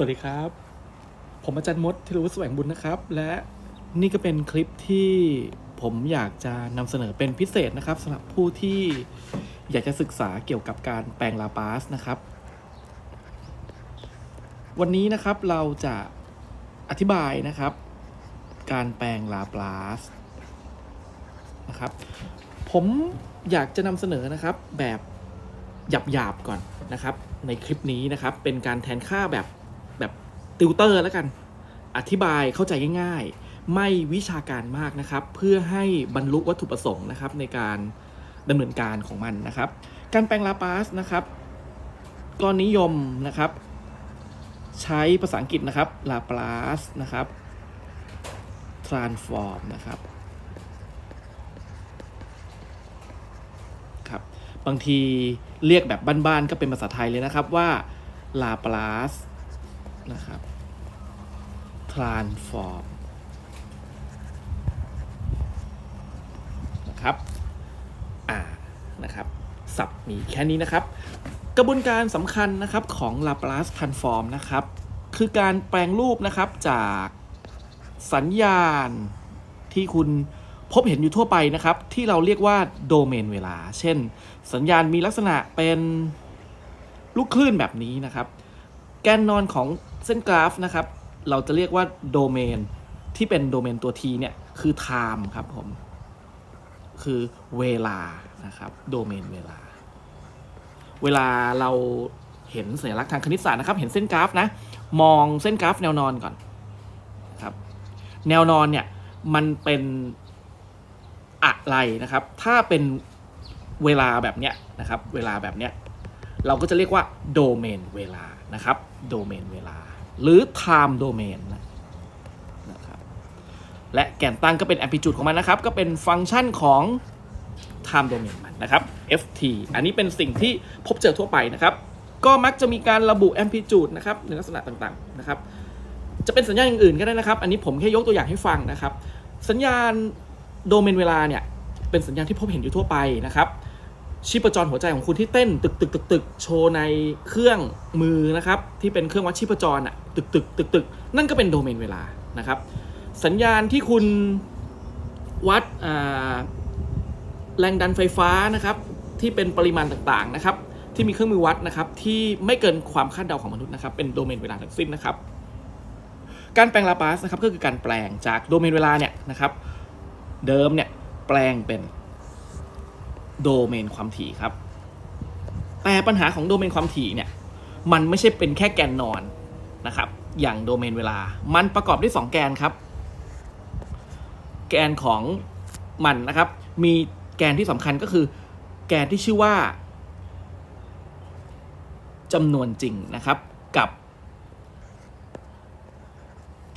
สวัสดีครับ ผมอาจารย์มดที่รู้แสวงบุญนะครับ และนี่ก็เป็นคลิปที่ผมอยากจะนำเสนอเป็นพิเศษนะครับสำหรับผู้ที่อยากจะศึกษาเกี่ยวกับการแปลงลาปาสนะครับ วันนี้นะครับเราจะอธิบายนะครับ การแปลงลาปาสนะครับ ผมอยากจะนำเสนอนะครับแบบหยาบๆก่อนนะครับในคลิปนี้นะครับเป็นการแทนค่าแบบแบบ ติวเตอร์แล้วกัน อธิบายเข้าใจง่ายๆ ไม่วิชาการมากนะครับ เพื่อให้บรรลุวัตถุประสงค์นะครับในการดำเนินการของมันนะครับ การแปลงลาปาสนะครับก็นิยมนะครับ ใช้ภาษาอังกฤษนะครับลาปาสนะครับ transform นะครับครับ บางทีเรียกแบบบ้านๆก็เป็นภาษาไทยเลยนะครับว่า Laplace นะครับ transform นะครับ อ่า นะครับ สับมีแค่นี้นะครับ กระบวนการสำคัญนะครับของ Laplace transform นะครับ คือการแปลงรูปนะครับจากสัญญาณที่คุณพบเห็นอยู่ทั่วไปนะครับ ที่เราเรียกว่าโดเมนเวลา เช่น สัญญาณมีลักษณะเป็นลูกคลื่นแบบนี้นะครับ แกนนอนของ เส้นกราฟนะครับ เราจะเรียกว่าโดเมนที่เป็นโดเมนตัว t เนี่ย คือ time ครับผม คือเวลานะครับโดเมนเวลา เวลาเราเห็นสัญลักษณ์ทางคณิตศาสตร์นะครับ เห็นเส้นกราฟนะ มองเส้นกราฟแนวนอนก่อนครับ แนวนอนเนี่ย มันเป็นอะไรนะครับ ถ้าเป็นเวลาแบบเนี้ยนะครับ เวลาแบบเนี้ย เราก็จะเรียกว่าโดเมนเวลานะครับ โดเมนเวลา หรือ time domain นะนะครับและแกนตั้งก็เป็น amplitude ของมันนะครับ ก็เป็นฟังก์ชันของ time domain มันนะครับ ft อันนี้เป็นสิ่งที่พบเจอทั่วไปนะครับ ก็มักจะมีการระบุ amplitude นะครับในลักษณะต่างๆนะครับ จะเป็นสัญญาณอย่างอื่นก็ได้นะครับ อันนี้ผมแค่ยกตัวอย่างให้ฟังนะครับ สัญญาณโดเมนเวลาเนี่ยเป็นสัญญาณที่พบเห็นอยู่ทั่วไปนะครับ ชีพจรหัวใจของคุณที่เต้นตึกตึกตึกตึกโชว์ในเครื่องมือนะครับที่เป็นเครื่องวัดชีพจรอะตึกตึกตึกตึกนั่นก็เป็นโดเมนเวลานะครับ สัญญาณที่คุณวัดแรงดันไฟฟ้านะครับที่เป็นปริมาณต่างๆนะครับที่มีเครื่องมือวัดนะครับที่ไม่เกินความคาดเดาของมนุษย์นะครับเป็นโดเมนเวลาทั้งสิ้นนะครับการแปลงลาปาสนะครับก็คือการแปลงจากโดเมนเวลาเนี่ยนะครับเดิมเนี่ยแปลงเป็น โดเมนความถี่ครับ แต่ปัญหาของโดเมนความถี่เนี่ย มันไม่ใช่เป็นแค่แกนนอนนะครับ อย่างโดเมนเวลา มันประกอบด้วย 2 แกนครับ แกนของมันนะครับ มีแกนที่สำคัญก็คือ แกนที่ชื่อว่าจำนวนจริงนะครับ กับ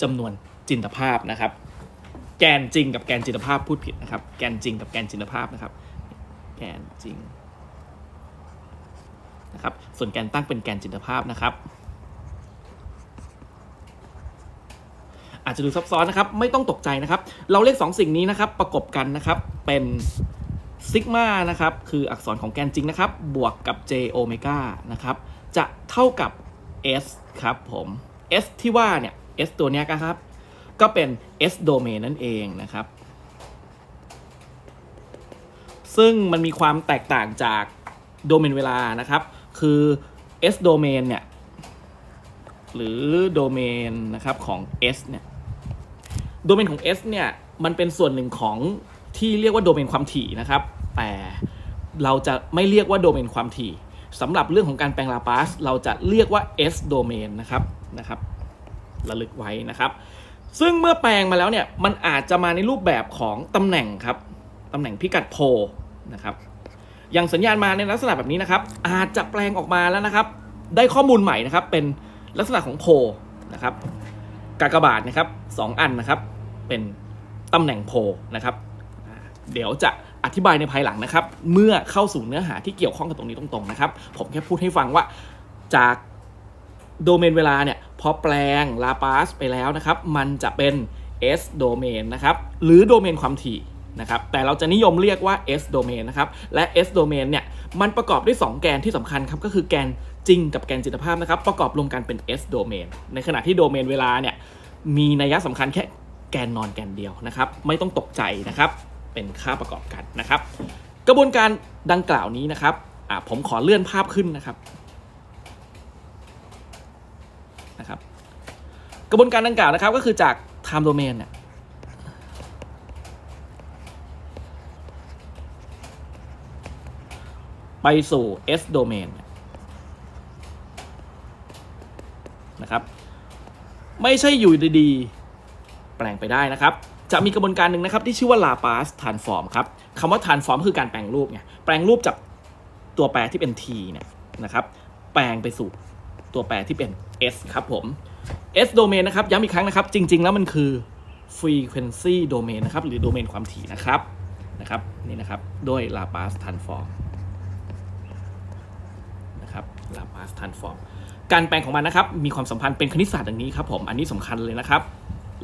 จำนวนจินตภาพนะครับ แกนจริงกับแกนจินตภาพพูดผิดนะครับ แกนจริงกับแกนจินตภาพนะครับ แกนจริงนะครับ ส่วนแกนตั้งเป็นแกนจินตภาพนะครับ อาจจะดูซับซ้อนนะครับ ไม่ต้องตกใจนะครับ เราเรียกสองสิ่งนี้นะครับ ประกบกันนะครับ เป็นซิกมานะครับ คืออักษรของแกนจริงนะครับ บวกกับ j โอเมก้านะครับ จะเท่ากับ s ครับผม s ที่ว่าเนี่ย s ตัวนี้ครับ ก็เป็น s domain นั่นเองนะครับ ซึ่งมันมีความแตกต่างจากโดเมนเวลานะครับ คือ s domain เนี่ย หรือโดเมนนะครับของ s เนี่ยโดเมนของ s เนี่ย มันเป็นส่วนหนึ่งของที่เรียกว่าโดเมนความถี่นะครับ แต่เราจะไม่เรียกว่าโดเมนความถี่สำหรับเรื่องของการแปลงลาปาสเราจะเรียกว่า s domain นะครับนะครับระลึกไว้นะครับ ซึ่งเมื่อแปลงมาแล้วเนี่ย มันอาจจะมาในรูปแบบของตำแหน่งครับตำแหน่งพิกัดโพล นะครับอย่างสัญญาณมาในลักษณะแบบนี้นะครับ อาจจะแปลงออกมาแล้วนะครับ ได้ข้อมูลใหม่นะครับ เป็นลักษณะของโพลนะครับกากบาทนะครับสองอันนะครับ เป็นตำแหน่งโพลนะครับ เดี๋ยวจะอธิบายในภายหลังนะครับ เมื่อเข้าสู่เนื้อหาที่เกี่ยวข้องกับตรงนี้ตรงๆนะครับ ผมแค่พูดให้ฟังว่าจากโดเมนเวลาเนี่ยพอแปลงลาปาสไปแล้วนะครับ มันจะเป็น S โดเมนนะครับ หรือโดเมนความถี่ นะครับ แต่เราจะนิยมเรียกว่า S โดเมนนะครับ และ S โดเมนเนี่ย มันประกอบด้วย 2 แกนที่สำคัญครับ ก็คือแกนจริงกับแกนจิตภาพนะครับ ประกอบรวมกันเป็น S domain ในขณะที่โดเมนเวลาเนี่ย มีนัยสำคัญแค่แกนนอนแกนเดียวนะครับ ไม่ต้องตกใจนะครับ เป็นค่าประกอบกันนะครับ กระบวนการดังกล่าวนี้นะครับ ผมขอเลื่อนภาพขึ้นนะครับ นะครับ กระบวนการดังกล่าวนะครับก็คือจาก time domain เนี่ย ไปสู่ S domain นะครับ ไม่ใช่อยู่ดีๆ แปลงไปได้นะครับ จะมีกระบวนการหนึ่งนะครับที่ชื่อว่า Laplace transform ครับคำว่า transform คือการแปลงรูปไงแปลงรูปจากตัวแปรที่เป็น t เนี่ยนะครับ แปลงไปสู่ตัวแปรที่เป็น s ครับผม s domain นะครับย้ำอีกครั้งนะครับ จริง ๆ แล้วมันคือ frequency domain นะครับ หรือโดเมนความถี่นะครับนะครับนี่นะครับ ด้วย Laplace transform นะครับ Laplace transform การแปลงของมันนะครับ มีความสัมพันธ์เป็นคณิตศาสตร์ดังนี้ครับผมอันนี้สำคัญเลยนะครับ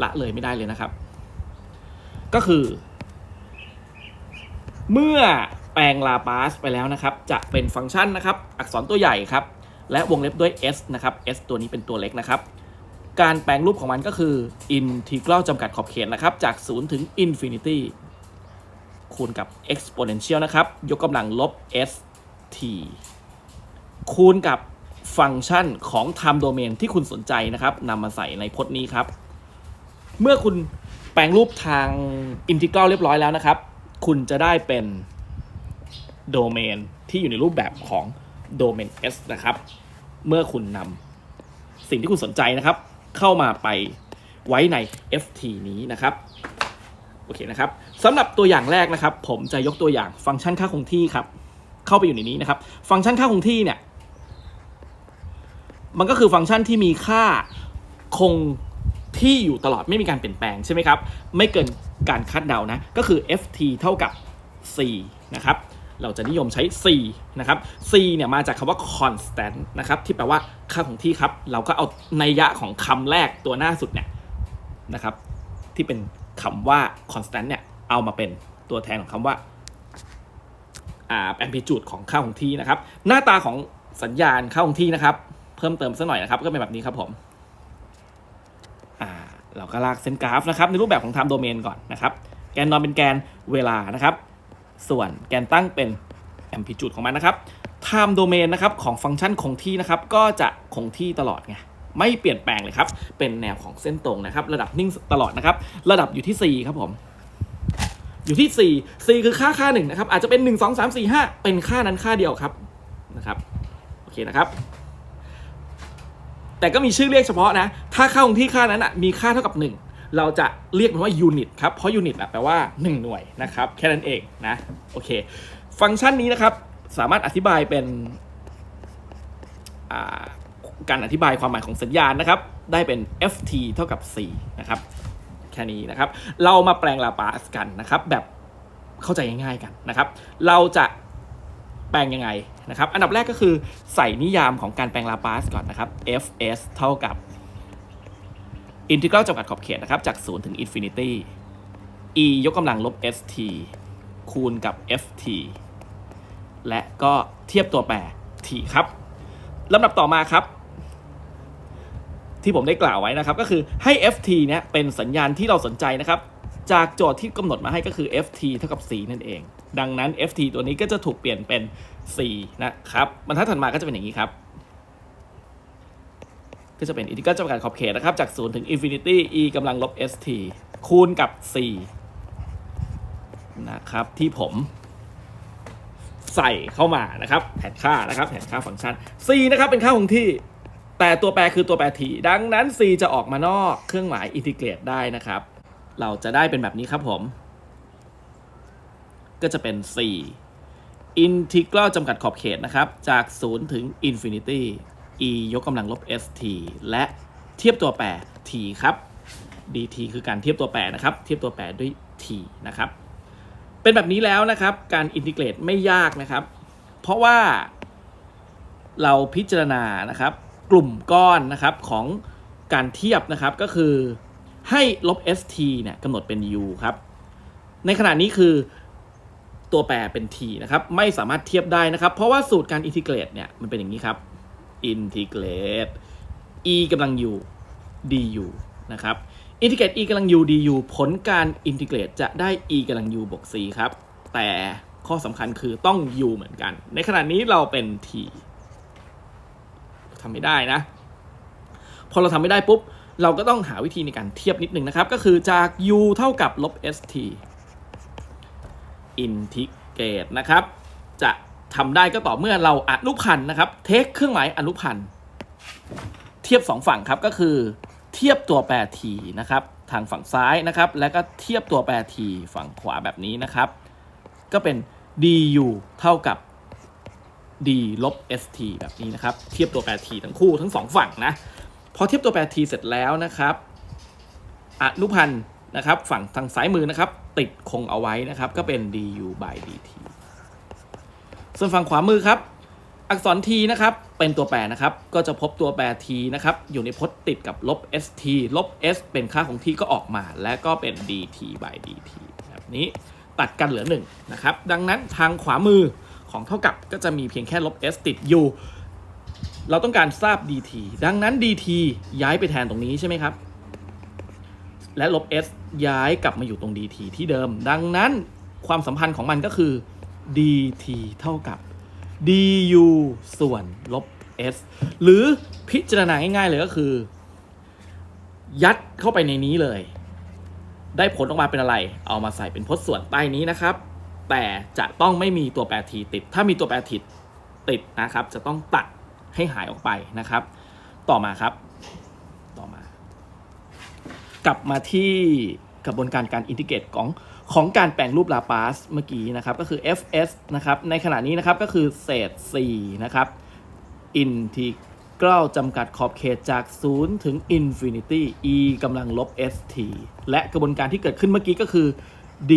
ละเลยไม่ได้เลยนะครับ ก็คือ เมื่อแปลงลาปาสไปแล้วนะครับ จะเป็นฟังก์ชันนะครับ อักษรตัวใหญ่ครับ และวงเล็บด้วย s นะครับ s ตัวนี้เป็นตัวเล็กนะครับ การแปลงรูปของมันก็คือ integral จำกัดขอบเขตนะครับ จาก 0 ถึง infinity คูณกับ exponential นะครับ ยกกำลังลบ s t คูณกับฟังก์ชันของ time domain ที่คุณสนใจนะครับนำมาใส่ในพจน์นี้ครับ เมื่อคุณแปลงรูปทาง integral เรียบร้อยแล้วนะครับ คุณจะได้เป็นโดเมนที่อยู่ในรูปแบบของโดเมน S นะครับ เมื่อคุณนำสิ่งที่คุณสนใจนะครับ เข้ามาไปไว้ใน FT นี้นะครับโอเคนะครับสำหรับตัวอย่างแรกนะครับ ผมจะยกตัวอย่างฟังก์ชันค่าคงที่ครับ เข้าไปอยู่ในนี้นะครับ ฟังก์ชันค่าคงที่เนี่ย มันก็คือฟังก์ชันที่มีค่าคงที่อยู่ตลอดไม่มีการเปลี่ยนแปลงใช่ไหมครับ ไม่เกินการคาดเดานะ ก็คือ ft เท่ากับ c นะครับ เราจะนิยมใช้ c นะครับ c เนี่ยมาจากคำว่า constant นะครับ ที่แปลว่าค่าคงที่ครับ เราก็เอานัยยะของคำแรกตัวหน้าสุดเนี่ยนะครับ ที่เป็นคำว่า constant เนี่ย เอามาเป็นตัวแทนของคำว่าอ่า amplitude ของค่าคงที่นะครับ หน้าตาของสัญญาณค่าคงที่นะครับ เพิ่มเติมสักหน่อยนะครับ ก็เป็นแบบนี้ครับผมอ่าเราก็ลากเส้นกราฟนะครับในรูปแบบของ time domain ก่อนนะครับ แกนนอนเป็นแกนเวลานะครับ ส่วนแกนตั้งเป็น amplitude ของมันนะครับ time domain นะครับของฟังก์ชันคงที่นะครับ ก็จะคงที่ตลอดไงไม่เปลี่ยนแปลงเลยครับ เป็นแนวของเส้นตรงนะครับ ระดับนิ่งตลอดนะครับ ระดับอยู่ที่ 4 ครับผม อยู่ที่ 4 4 คือค่าค่าหนึ่งนะครับ อาจจะเป็น 1 2 3 4 5 เป็นค่านั้นค่าเดียวครับนะครับ โอเคนะครับ แต่ก็มีชื่อเรียกเฉพาะนะ ถ้าค่าคงที่ค่านั้นอะมีค่าเท่ากับ 1 เราจะเรียกมันว่ายูนิตครับ เพราะยูนิตแปลว่า 1 หน่วยนะครับ แค่นั้นเองนะ โอเค ฟังก์ชันนี้นะครับ สามารถอธิบายเป็นาการอธิบายความหมายของสัญญาณนะครับ ได้เป็น ft เท่ากับ c นะครับ แค่นี้นะครับ เรามาแปลงลาปาสกันนะครับ แบบเข้าใจง่ายๆกันนะครับ เราจะแปลงยังไง นะครับอันดับแรกก็คือใส่นิยามของการแปลงลาปาสก่อนนะครับ fs เท่ากับอินทิกรัลจำกัดขอบเขตนะครับจาก 0 ถึง infinity e ยกกำลังลบ st คูณกับ ft และก็เทียบตัวแปร t ครับลำดับต่อมาครับ ที่ผมได้กล่าวไว้นะครับ ก็คือให้ ft เนี่ยเป็นสัญญาณที่เราสนใจนะครับ จากโจทย์ที่กำหนดมาให้ก็คือ ft เท่ากับ c นั่นเอง ดังนั้น ft ตัวนี้ก็จะถูกเปลี่ยนเป็น 4 นะครับบรรทัดถัดมาก็จะเป็นอย่างนี้ครับ ก็จะเป็นอินทิกรัลจำกัดขอบเขตนะครับ จาก 0 ถึงอินฟินิตี้ e กำลังลบ st คูณกับ 4 นะครับ ที่ผมใส่เข้ามานะครับแผนค่านะครับแผนค่าฟังก์ชัน c นะครับเป็นค่าคงที่ แต่ตัวแปรคือตัวแปร t ดังนั้น c จะออกมานอกเครื่องหมายอินทิเกรตได้นะครับ เราจะได้เป็นแบบนี้ครับผม ก็จะเป็น 4 อินทิเกรลจำกัดขอบเขตนะครับ จาก 0 ถึง infinity e ยกกำลังลบ st และเทียบตัวแปร t ครับ dt คือการเทียบตัวแปรนะครับ เทียบตัวแปรด้วย t นะครับ เป็นแบบนี้แล้วนะครับ การอินทิเกรตไม่ยากนะครับ เพราะว่าเราพิจารณานะครับ กลุ่มก้อนนะครับของการเทียบนะครับก็คือให้ลบ st เนี่ยกำหนดเป็น u ครับ ในขณะนี้คือ ตัวแปรเป็น t นะครับ ไม่สามารถเทียบได้นะครับ เพราะว่าสูตรการอินทิเกรตเนี่ย มันเป็นอย่างนี้ครับ integrate e กำลัง u du นะครับ integrate e กำลัง u du ผลการ integrate จะได้ e กำลัง u บวก c ครับ แต่ข้อสำคัญคือต้อง u เหมือนกัน ในขณะนี้เราเป็น t ทำไม่ได้นะ พอเราทำไม่ได้ปุ๊บ เราก็ต้องหาวิธีในการเทียบนิดนึงนะครับ ก็คือจาก u เท่ากับลบ st integrate นะครับ จะทำได้ก็ต่อเมื่อเราอนุพันธ์นะครับเทคเครื่องหมายอนุพันธ์เทียบ 2 ฝั่งครับก็คือ เทียบตัวแปร t นะครับ ทางฝั่งซ้ายนะครับ แล้วก็เทียบตัวแปร t ฝั่งขวาแบบนี้นะครับ ก็เป็น du เท่ากับ d ลบ st แบบนี้นะครับ เทียบตัวแปร t ทั้งคู่ทั้งสองฝั่งนะพอเทียบตัวแปร t เสร็จแล้วนะครับอนุพันธ์นะครับ ฝั่งทางซ้ายมือนะครับ ติดคงเอาไว้นะครับ ก็เป็น du by dt ส่วนฝั่งขวามือครับ อักษร t นะครับ เป็นตัวแปรนะครับ ก็จะพบตัวแปร t นะครับ อยู่ในพจน์ติดกับลบ st ลบ s เป็นค่าของ t ก็ออกมา และก็เป็น dt by dt แบบนี้ตัดกันเหลือ1นะครับ ดังนั้นทางขวามือของเท่ากับก็จะมีเพียงแค่ลบ s ติดอยู่ เราต้องการทราบ dt ดังนั้น dt ย้ายไปแทนตรงนี้ใช่ไหมครับ และลบ s ย้ายกลับมาอยู่ตรง dt ที่เดิม ดังนั้นความสัมพันธ์ของมันก็คือ dt เท่ากับ du ส่วนลบ s หรือพิจารณาง่ายๆเลยก็คือ ยัดเข้าไปในนี้เลย ได้ผลออกมาเป็นอะไร เอามาใส่เป็นพจน์ส่วนใต้นี้นะครับ แต่จะต้องไม่มีตัวแปร t ติด ถ้ามีตัวแปร t ติดนะครับ จะต้องตัดให้หายออกไปนะครับ ต่อมาครับ กลับมาที่กระบวนการการอินทิเกรตของของการแปลงรูปลาปาสเมื่อกี้นะครับ ก็คือ fs นะครับ ในขณะนี้นะครับ ก็คือเศษ 4 นะครับอินทิกรัลจำกัดขอบเขตจาก 0 ถึง infinity e กำลังลบ st และกระบวนการที่เกิดขึ้นเมื่อกี้ก็คือ d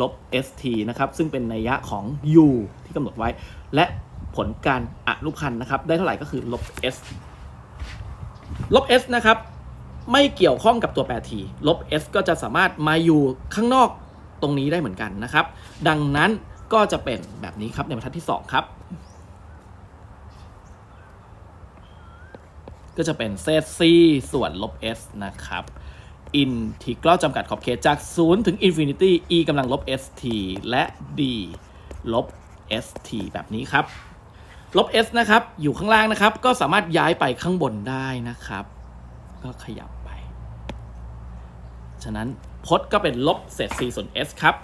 ลบ st นะครับ ซึ่งเป็นนัยยะของ u ที่กำหนดไว้ และผลการอนุพันธ์นะครับ ได้เท่าไหร่ก็คือลบ s ลบ s นะครับ ไม่เกี่ยวข้องกับตัวแปร t ลบ s ก็จะสามารถมาอยู่ข้างนอกตรงนี้ได้เหมือนกันนะครับ ดังนั้นก็จะเป็นแบบนี้ครับในบรรทัดที่ 2 ครับ ก็จะเป็นเศษ c ส่วนลบ s นะครับอินทิกรัลจำกัดขอบเขตจาก 0 ถึง infinity e กำลังลบ st และ d ลบ st แบบนี้ครับ ลบ s นะครับ อยู่ข้างล่างนะครับ ก็สามารถย้ายไปข้างบนได้นะครับ ก็ขยับ ฉะนั้นพจน์ก็เป็นลบเศษ c ส่วน s ครับ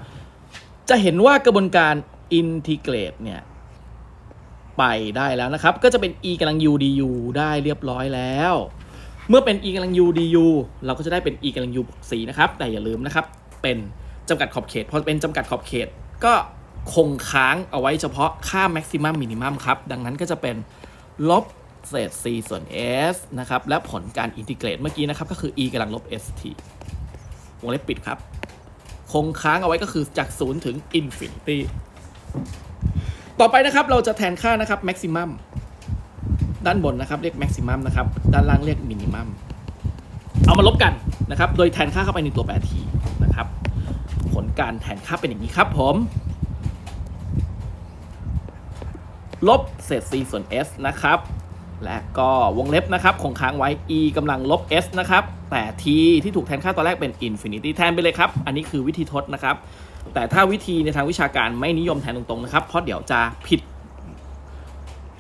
จะเห็นว่ากระบวนการ integrate เนี่ย ไปได้แล้วนะครับ ก็จะเป็น e กำลัง u du ได้เรียบร้อยแล้ว เมื่อเป็น e กำลัง u du เราก็จะได้เป็น e กำลัง u บวก4นะครับ แต่อย่าลืมนะครับ เป็นจำกัดขอบเขต พอเป็นจำกัดขอบเขต ก็คงค้างเอาไว้เฉพาะค่า maximum minimum ครับ ดังนั้นก็จะเป็นลบเศษ c ส่วน s นะครับ และผลการอินทิเกรตเมื่อกี้นะครับ ก็คือ e กำลังลบ st วงเล็บปิดครับ คงค้างเอาไว้ก็คือจาก 0 ถึง infinity ต่อไปนะครับเราจะแทนค่านะครับ maximum ด้านบนนะครับเรียก maximum นะครับ ด้านล่างเรียก minimum เอามาลบกันนะครับ โดยแทนค่าเข้าไปในตัวแปร t นะครับ ผลการแทนค่าเป็นอย่างนี้ครับผม ลบเศษ c ส่วน s นะครับ และก็วงเล็บนะครับ คงค้างไว้ e กำลังลบ s นะครับ แต่ t ที่ถูกแทนค่าตอนแรกเป็น infinity แทนไปเลยครับ อันนี้คือวิธีทดนะครับ แต่ถ้าวิธีในทางวิชาการไม่นิยมแทนตรงๆนะครับ เพราะเดี๋ยวจะผิด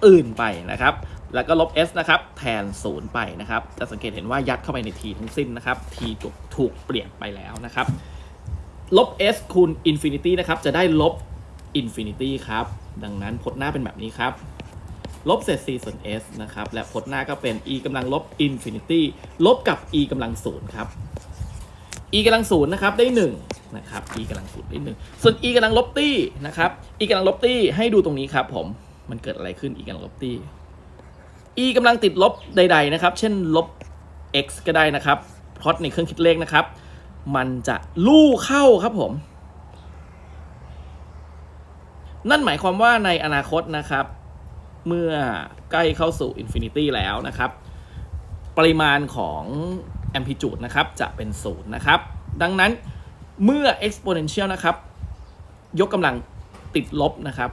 อื่นไปนะครับ แล้วก็ลบ s นะครับ แทน 0 ไปนะครับ จะสังเกตเห็นว่ายัดเข้าไปใน t ทั้งสิ้นนะครับ t ถูกถูกเปลี่ยนไปแล้วนะครับ ลบ s คูณ infinity นะครับ จะได้ลบ infinity ครับ ดังนั้นพจน์หน้าเป็นแบบนี้ครับ ลบเศษ c ส่วน s นะครับ และพจน์หน้าก็เป็น e กำลังลบ infinity ลบกับ e กำลังศูนย์ครับ e กำลังศูนย์นะครับได้1นะครับ e กำลังศูนย์ได้หนึ่งส่วน e กำลังลบตี้นะครับ e กำลังลบตี้ให้ดูตรงนี้ครับผมมันเกิดอะไรขึ้น e กำลังลบตี้ e กำลังติดลบใด ๆนะครับ เช่นลบ x ก็ได้นะครับพลอตในเครื่องคิดเลขนะครับ มันจะลู่เข้าครับผม นั่นหมายความว่าในอนาคตนะครับ เมื่อใกล้เข้าสู่ Infinity แล้วนะครับ ปริมาณของ amplitude นะครับจะเป็นศูนย์นะครับ ดังนั้นเมื่อ exponential นะครับ ยกกำลังติดลบนะครับ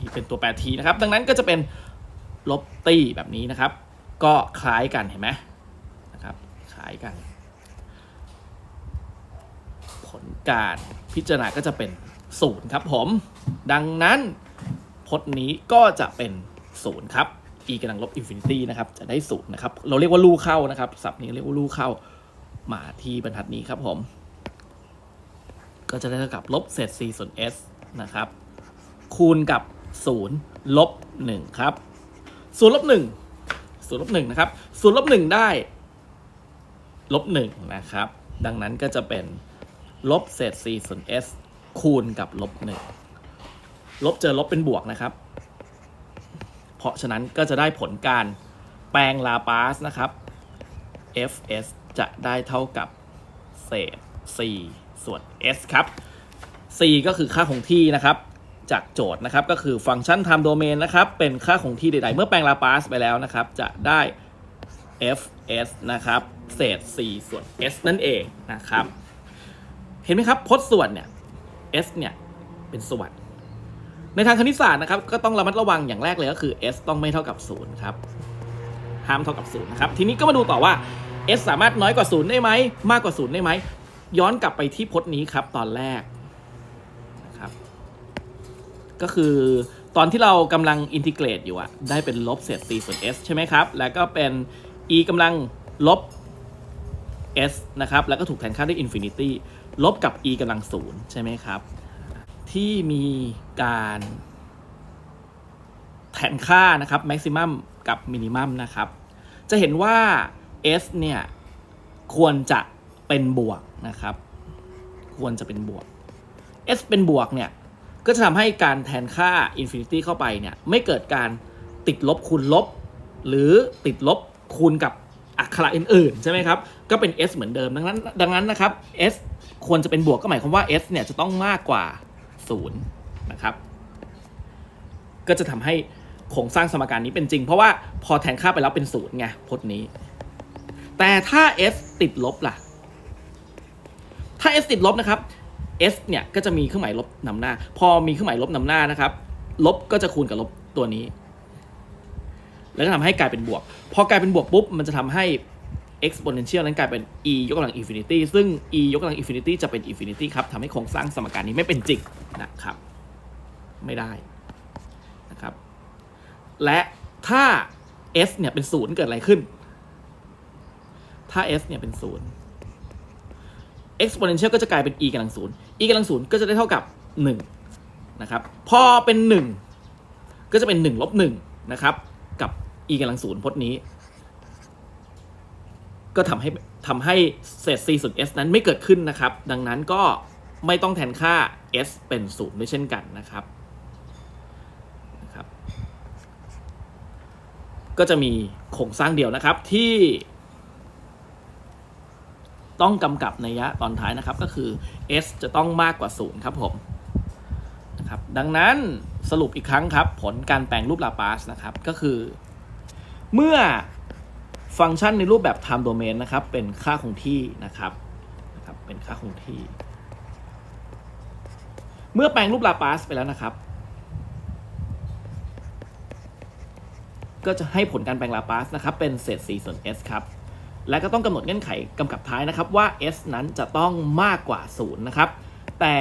นี่เป็นตัวแปร t นะครับ ดังนั้นก็จะเป็นลบตี้แบบนี้นะครับ ก็คล้ายกันเห็นไหมนะครับคล้ายกัน ผลการพิจารณาก็จะเป็นศูนย์ครับผม ดังนั้น พจน์นี้ก็จะเป็นศูนย์ครับ e กำลังลบอินฟินิตี้นะครับ จะได้ศูนย์นะครับ เราเรียกว่าลู่เข้านะครับศัพท์นี้เรียกว่าลู่เข้า มาที่บรรทัดนี้ครับผม ก็จะได้เท่ากับลบเศษ c ส่วน s นะครับ คูณกับ0ลบ1ครับ0ลบ1 0ลบ1นะครับ0ลบ1ได้ลบ1นะครับ ดังนั้นก็จะเป็นลบเศษ c ส่วน s คูณกับลบ1 ลบเจอลบเป็นบวกนะครับ เพราะฉะนั้นก็จะได้ผลการแปลงลาปาสนะครับ fs จะได้เท่ากับเศษ c ส่วน s ครับ c ก็คือค่าคงที่นะครับจากโจทย์นะครับก็คือฟังก์ชัน time domain นะครับเป็นค่าคงที่ใดๆ เมื่อแปลงลาปาสไปแล้วนะครับ จะได้ fs นะครับ เศษ c ส่วน s นั่นเองนะครับ เห็นไหมครับพจน์ส่วนเนี่ย s เนี่ย เป็นส่วน ในทางคณิตศาสตร์นะครับก็ต้องระมัดระวังอย่างแรกเลยก็คือ s ต้องไม่เท่ากับ0ครับห้ามเท่ากับ0นะครับทีนี้ก็มาดูต่อว่า s สามารถน้อยกว่า0ได้ไหมมากกว่า0ได้ไหมย้อนกลับไปที่พจน์นี้ครับตอนแรกนะครับก็คือตอนที่เรากำลังอินทิเกรตอยู่อะได้เป็นลบเศษ c ส่วน s ใช่ไหมครับ แล้วก็เป็น e กำลังลบ s นะครับ แล้วก็ถูกแทนค่าด้วยอินฟินิตี้ลบกับ e กำลังศูนย์ใช่ไหมครับ ที่มีการแทนค่านะครับ maximum กับ minimum นะครับ จะเห็นว่า s เนี่ย ควรจะเป็นบวกนะครับ ควรจะเป็นบวก s เป็นบวกเนี่ย ก็จะทำให้การแทนค่า infinity เข้าไปเนี่ย ไม่เกิดการติดลบคูณลบ หรือติดลบคูณกับอักขระอื่นๆ ใช่ไหมครับ ก็เป็น s เหมือนเดิมดังนั้น ดังนั้นนะครับ s ควรจะเป็นบวกก็หมายความว่า s เนี่ยจะต้องมากกว่า 0นะครับก็จะทำให้โครงสร้างสมการนี้เป็นจริง เพราะว่าพอแทนค่าไปแล้วเป็นศูนย์ไงพจน์นี้ แต่ถ้า s ติดลบล่ะ ถ้า s ติดลบนะครับ s เนี่ยก็จะมีเครื่องหมายลบนำหน้า พอมีเครื่องหมายลบนำหน้านะครับ ลบก็จะคูณกับลบตัวนี้ แล้วก็ทำให้กลายเป็นบวก พอกลายเป็นบวกปุ๊บมันจะทำให้ exponential นั้นกลายเป็น e ยกกำลัง infinity ซึ่ง e ยกกำลัง infinity จะเป็น infinity ครับทำให้โครงสร้างสมการนี้ไม่เป็นจริงนะครับ ไม่ได้นะครับ และถ้า s เนี่ยเป็นศูนย์เกิดอะไรขึ้น ถ้า s เนี่ยเป็นศูนย์ exponential ก็จะกลายเป็น e กำลังศูนย์ e กำลังศูนย์ก็จะได้เท่ากับ 1 นะครับ พอเป็น 1 ก็จะเป็น 1 ลบ1นะครับ กับ e กำลังศูนย์พจน์นี้ ก็ทำให้ทำให้เศษ c ส่วน s นั้นไม่เกิดขึ้นนะครับ ดังนั้นก็ไม่ต้องแทนค่า s เป็นศูนย์ด้วยเช่นกันนะครับนะครับ ก็จะมีโครงสร้างเดียวนะครับที่ต้องกำกับในยะตอนท้ายนะครับก็คือ s จะต้องมากกว่า 0 ครับผมนะครับดังนั้นสรุปอีกครั้งครับ ผลการแปลงรูปลาปาสนะครับก็คือ เมื่อ ฟังก์ชันในรูปแบบ time domain นะครับ เป็นค่าคงที่นะครับนะครับ เป็นค่าคงที่ เมื่อแปลงรูปลาปาสไปแล้วนะครับ ก็จะให้ผลการแปลงลาปาสนะครับ เป็นเศษ c ส่วน s ครับ และก็ต้องกำหนดเงื่อนไขกำกับท้ายนะครับว่า s นั้นจะต้องมากกว่า 0 นะครับ แต่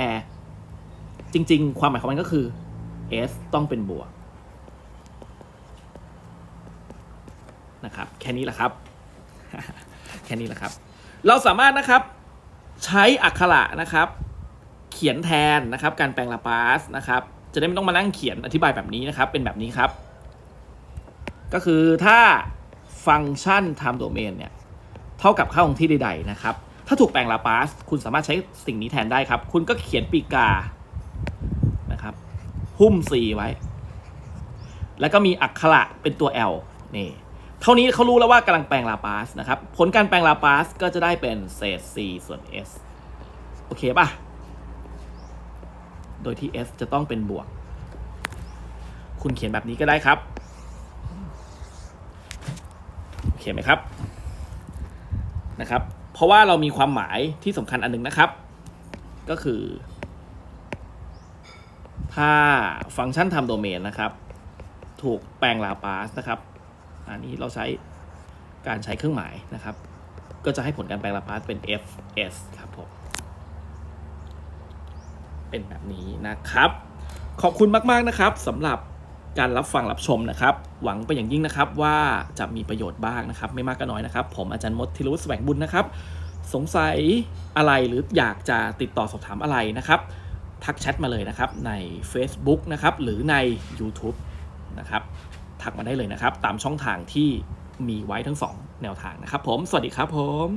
จริง ๆ ความหมายของมันก็คือ s ต้องเป็นบวก นะครับ แค่นี้แหละครับ แค่นี้แหละครับ เราสามารถนะครับใช้อักขระนะครับ เขียนแทนนะครับ การแปลงลาปาสนะครับ จะได้ไม่ต้องมานั่งเขียนอธิบายแบบนี้นะครับ เป็นแบบนี้ครับ ก็คือถ้าฟังก์ชัน time domain เนี่ยเท่ากับค่าคงที่ใดๆนะครับ ถ้าถูกแปลงลาปาสคุณสามารถใช้สิ่งนี้แทนได้ครับ คุณก็เขียนปีกานะครับหุ้ม c ไว้ แล้วก็มีอักขระเป็นตัว l นี่ เท่านี้เขารู้แล้วว่ากำลังแปลงลาปาสนะครับ ผลการแปลงลาปาสก็จะได้เป็นเศษ c ส่วน s โอเคป่ะ โดยที่ s จะต้องเป็นบวก คุณเขียนแบบนี้ก็ได้ครับ โอเคไหมครับ นะครับ เพราะว่าเรามีความหมายที่สำคัญอันหนึงนะครับ ก็คือ ถ้าฟังก์ชัน time domain นะครับ ถูกแปลงลาปาสนะครับ อันนี้เราใช้การใช้เครื่องหมายนะครับ ก็จะให้ผลการแปลงลาปาสเป็น fs ครับผม เป็นแบบนี้นะครับ ขอบคุณมาก ๆ นะครับสำหรับการรับฟังรับชมนะครับ หวังไปอย่างยิ่งนะครับว่าจะมีประโยชน์บ้างนะครับ ไม่มากก็น้อยนะครับ ผมอาจารย์มดธิรวุฒิแสวงบุญนะครับ สงสัยอะไรหรืออยากจะติดต่อสอบถามอะไรนะครับ ทักแชทมาเลยนะครับใน Facebook นะครับหรือใน YouTube นะครับ ทักมาได้เลยนะครับ ตามช่องทางที่มีไว้ทั้ง 2 แนวทางนะครับผม สวัสดีครับผม